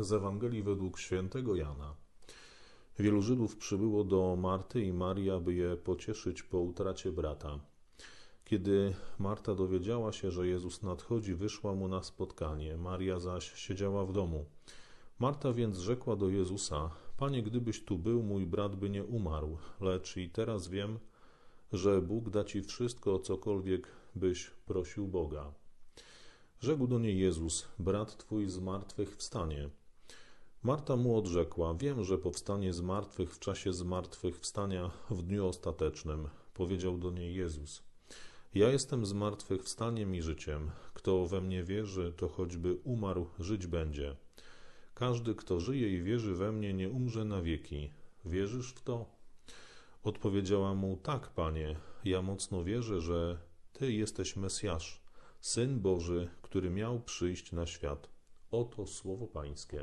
Z Ewangelii według świętego Jana. Wielu Żydów przybyło do Marty i Marii, aby je pocieszyć po utracie brata. Kiedy Marta dowiedziała się, że Jezus nadchodzi, wyszła mu na spotkanie, Maria zaś siedziała w domu. Marta więc rzekła do Jezusa: Panie, gdybyś tu był, mój brat by nie umarł, lecz i teraz wiem, że Bóg da ci wszystko, cokolwiek byś prosił Boga. Rzekł do niej Jezus: Brat twój z martwych wstanie. Marta mu odrzekła: Wiem, że powstanie z martwych w czasie zmartwychwstania w dniu ostatecznym. Powiedział do niej Jezus: Ja jestem z martwych wstaniem i życiem. Kto we mnie wierzy, to choćby umarł, żyć będzie. Każdy, kto żyje i wierzy we mnie, nie umrze na wieki. Wierzysz w to? Odpowiedziała mu: Tak, panie. Ja mocno wierzę, że ty jesteś Mesjasz, syn Boży, który miał przyjść na świat. Oto słowo Pańskie.